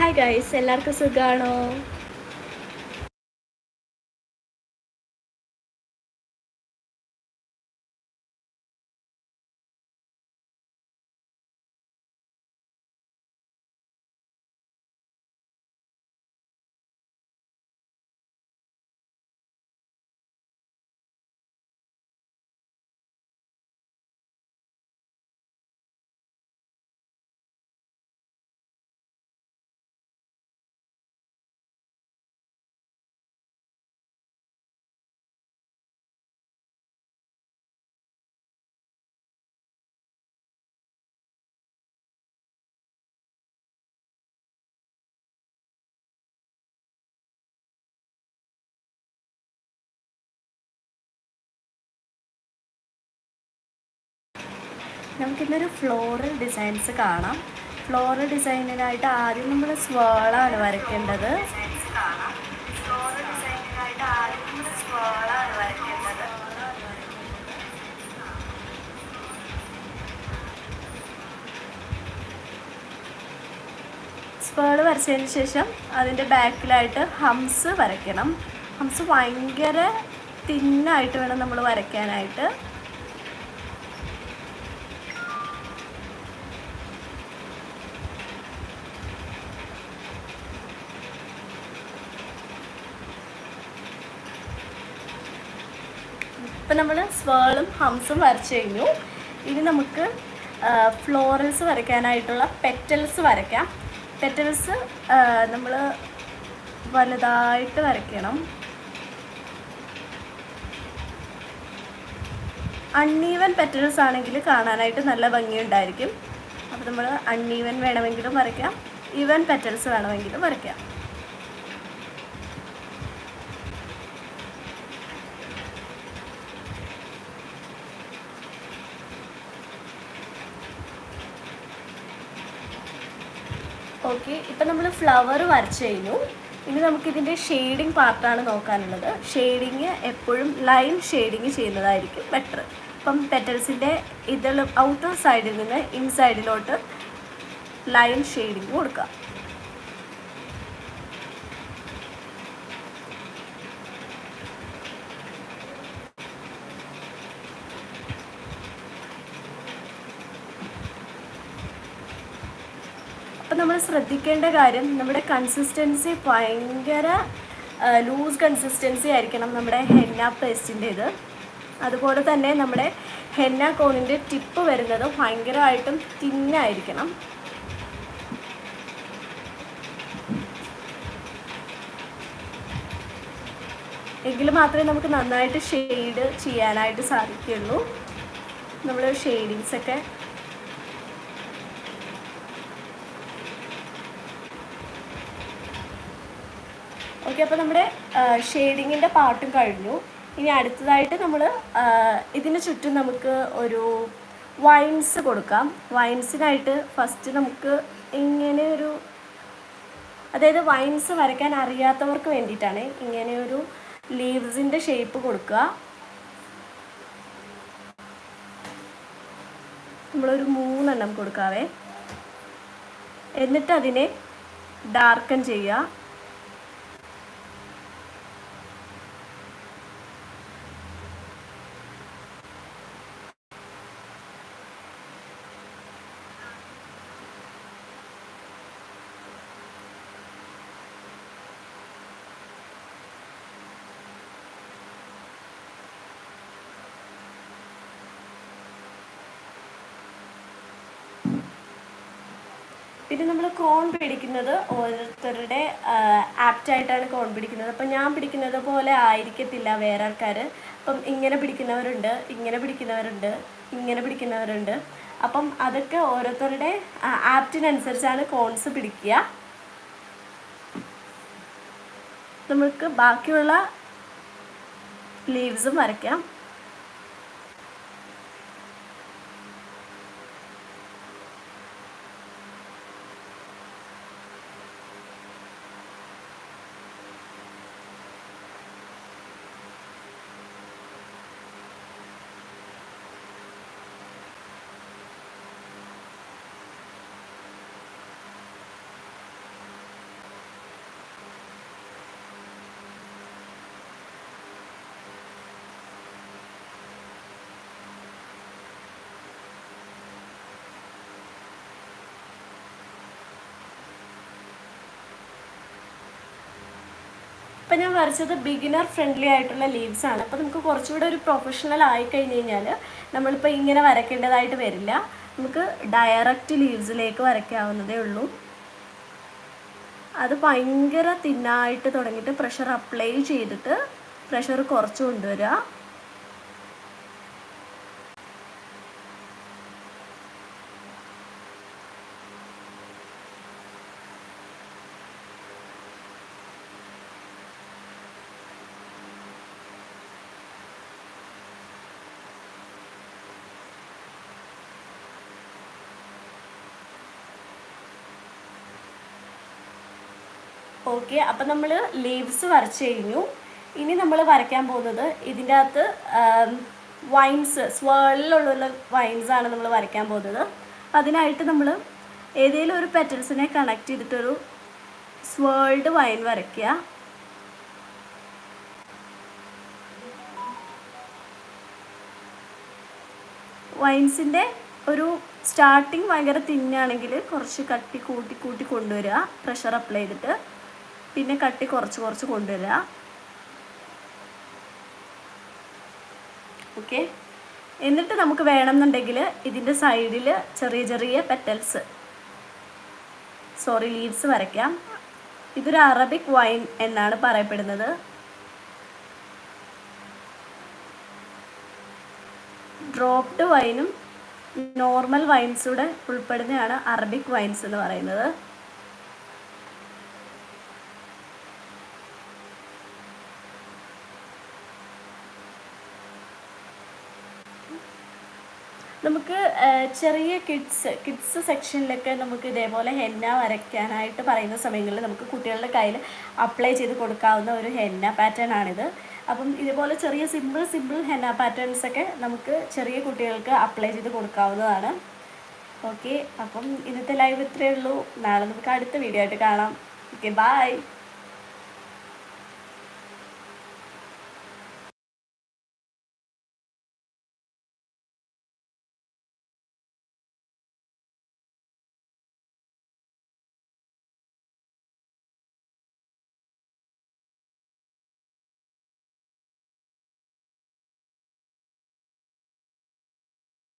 Hi guys എല്ലാവർക്കും സുഖമാണോ നമുക്കിന്നൊരു ഫ്ലോറൽ ഡിസൈൻസ് കാണാം. ഫ്ലോറൽ ഡിസൈനിനായിട്ട് ആദ്യം നമ്മൾ സ്വേളാണ് വരയ്ക്കേണ്ടത്. സ്പേൾ വരച്ചതിന് ശേഷം അതിന്റെ ബാക്കിലായിട്ട് ഹംസ് വരയ്ക്കണം. ഹംസ് ഭയങ്കര തിന്നായിട്ട് വേണം നമ്മൾ വരയ്ക്കാനായിട്ട്. ഇപ്പം നമ്മൾ സ്വേളും ഹംസും വരച്ചു കഴിഞ്ഞു. ഇനി നമുക്ക് ഫ്ലോറൽസ് വരയ്ക്കാനായിട്ടുള്ള പെറ്റൽസ് വരയ്ക്കാം. പെറ്റൽസ് നമ്മൾ വലുതായിട്ട് വരയ്ക്കണം. അൺഈവൻ പെറ്റൽസ് ആണെങ്കിൽ കാണാനായിട്ട് നല്ല ഭംഗിയുണ്ടായിരിക്കും. അപ്പോൾ നമ്മൾ അൺഈവൻ വേണമെങ്കിലും വരയ്ക്കാം. ഈവൻ പെറ്റൽസ് വേണമെങ്കിലും വരയ്ക്കാം. ഓക്കെ ഇപ്പം നമ്മൾ ഫ്ലവർ വരച്ചു കഴിഞ്ഞു. ഇനി നമുക്കിതിന്റെ ഷെയ്ഡിങ് പാർട്ടാണ് നോക്കാനുള്ളത്. ഷെയ്ഡിങ് എപ്പോഴും ലൈൻ ഷെയ്ഡിങ് ചെയ്യുന്നതായിരിക്കും ബെറ്റർ ഇപ്പം പെറ്റൽസിന്റെ ഇതിൽ ഔട്ടർ സൈഡിൽ നിന്ന് ഇൻസൈഡിലോട്ട് ലൈൻ ഷെയ്ഡിങ് കൊടുക്കുക. അപ്പം നമ്മൾ ശ്രദ്ധിക്കേണ്ട കാര്യം നമ്മുടെ കൺസിസ്റ്റൻസി ഭയങ്കര ലൂസ് കൺസിസ്റ്റൻസി ആയിരിക്കണം നമ്മുടെ ഹെന്ന പേസ്റ്റിന്റേത് അതുപോലെ തന്നെ നമ്മുടെ ഹെന്ന കോണിന്റെ ടിപ്പ് വരുന്നത് ഭയങ്കരമായിട്ടും തിന്നായിരിക്കണം എങ്കിൽ മാത്രമേ നമുക്ക് നന്നായിട്ട് ഷെയ്ഡ് ചെയ്യാനായിട്ട് സാധിക്കുള്ളൂ നമ്മൾ ഷെയ്ഡിങ്സൊക്കെ ഓക്കെ അപ്പോൾ നമ്മുടെ ഷെയ്ഡിങ്ങിന്റെ പാർട്ടും കഴിഞ്ഞു. ഇനി അടുത്തതായിട്ട് നമ്മൾ ഇതിന് ചുറ്റും നമുക്ക് ഒരു വൈൻസ് കൊടുക്കാം. വൈൻസിനായിട്ട് ഫസ്റ്റ് നമുക്ക് ഇങ്ങനെ ഒരു അതായത് വൈൻസ് വരയ്ക്കാൻ അറിയാത്തവർക്ക് വേണ്ടിയിട്ടാണ് ഇങ്ങനെ ഒരു ലീവ്സിന്റെ ഷേപ്പ് കൊടുക്കുക. നമ്മളൊരു മൂന്നെണ്ണം കൊടുക്കാവേ. എന്നിട്ട് അതിനെ ഡാർക്കൻ ചെയ്യുക. പിന്നെ നമ്മൾ കോൺ പിടിക്കുന്നത് ഓരോരുത്തരുടെ ആപ്റ്റായിട്ടാണ് കോൺ പിടിക്കുന്നത്. അപ്പം ഞാൻ പിടിക്കുന്നത് പോലെ ആയിരിക്കത്തില്ല വേറെ ആൾക്കാർ അപ്പം ഇങ്ങനെ പിടിക്കുന്നവരുണ്ട് ഇങ്ങനെ പിടിക്കുന്നവരുണ്ട് ഇങ്ങനെ പിടിക്കുന്നവരുണ്ട്. അപ്പം അതൊക്കെ ഓരോരുത്തരുടെ ആപ്റ്റിനനുസരിച്ചാണ് കോൺസ് പിടിക്കുക. നമുക്ക് ബാക്കിയുള്ള ലീവ്സും വരയ്ക്കാം. ഇപ്പം ഞാൻ വരച്ചത് ബിഗിനർ ഫ്രണ്ട്ലി ആയിട്ടുള്ള ലീവ്സ് ആണ്. അപ്പോൾ നമുക്ക് കുറച്ചുകൂടെ ഒരു പ്രൊഫഷണൽ ആയി കഴിഞ്ഞ് കഴിഞ്ഞാൽ നമ്മളിപ്പോൾ ഇങ്ങനെ വരയ്ക്കേണ്ടതായിട്ട് വരില്ല. നമുക്ക് ഡയറക്റ്റ് ലീവ്സിലേക്ക് വരയ്ക്കാവുന്നതേ ഉള്ളൂ. അത് ഭയങ്കര തിന്നായിട്ട് തുടങ്ങിയിട്ട് പ്രഷർ അപ്ലൈ ചെയ്തിട്ട് പ്രഷർ കുറച്ച് കൊണ്ടുവരിക. ഓക്കെ അപ്പം നമ്മൾ ലീവ്സ് വരച്ച് കഴിഞ്ഞു. ഇനി നമ്മൾ വരയ്ക്കാൻ പോകുന്നത് ഇതിന്റെ അകത്ത് വൈൻസ് സ്വേളിലുള്ള വൈൻസാണ് നമ്മൾ വരയ്ക്കാൻ പോകുന്നത്. അതിനായിട്ട് നമ്മൾ ഏതെങ്കിലും ഒരു പെറ്റൽസിനെ കണക്ട് ചെയ്തിട്ടൊരു സ്വേൾഡ് വൈൻ വരയ്ക്കുക. വൈൻസിന്റെ ഒരു സ്റ്റാർട്ടിങ് ഭയങ്കര തിന്നാണെങ്കിൽ കുറച്ച് കട്ടി കൂട്ടി കൂട്ടി കൊണ്ടുവരിക പ്രഷർ അപ്ലൈ ചെയ്തിട്ട്. പിന്നെ കട്ടി കുറച്ച് കുറച്ച് കൊണ്ടുവരിക ഓക്കെ. എന്നിട്ട് നമുക്ക് വേണമെന്നുണ്ടെങ്കിൽ ഇതിന്റെ സൈഡിൽ ചെറിയ ചെറിയ പെറ്റൽസ് സോറി ലീവ്സ് വരയ്ക്കാം. ഇതൊരു അറബിക് വൈൻ എന്നാണ് പറയപ്പെടുന്നത്. ഡ്രോപ്ഡ് വൈനും നോർമൽ വൈൻസൂടെ ഉൾപ്പെടുന്നതാണ് അറബിക് വൈൻസ് എന്ന് പറയുന്നത്. നമുക്ക് ചെറിയ കിഡ്സ് കിഡ്സ് സെക്ഷനിലൊക്കെ നമുക്ക് ഇതേപോലെ ഹെന്ന വരയ്ക്കാനായിട്ട് പറയുന്ന സമയങ്ങളിൽ നമുക്ക് കുട്ടികളുടെ കയ്യിൽ അപ്ലൈ ചെയ്ത് കൊടുക്കാവുന്ന ഒരു ഹെന്ന പാറ്റേൺ ആണിത്. അപ്പം ഇതുപോലെ ചെറിയ സിമ്പിൾ സിമ്പിൾ ഹെന്ന പാറ്റേൺസ് ഒക്കെ നമുക്ക് ചെറിയ കുട്ടികൾക്ക് അപ്ലൈ ചെയ്ത് കൊടുക്കാവുന്നതാണ്. ഓക്കെ അപ്പം ഇന്നത്തെ ലൈവ് ഇത്രയേ ഉള്ളൂ. നാളെ നമുക്ക് അടുത്ത വീഡിയോ ആയിട്ട് കാണാം. Okay bye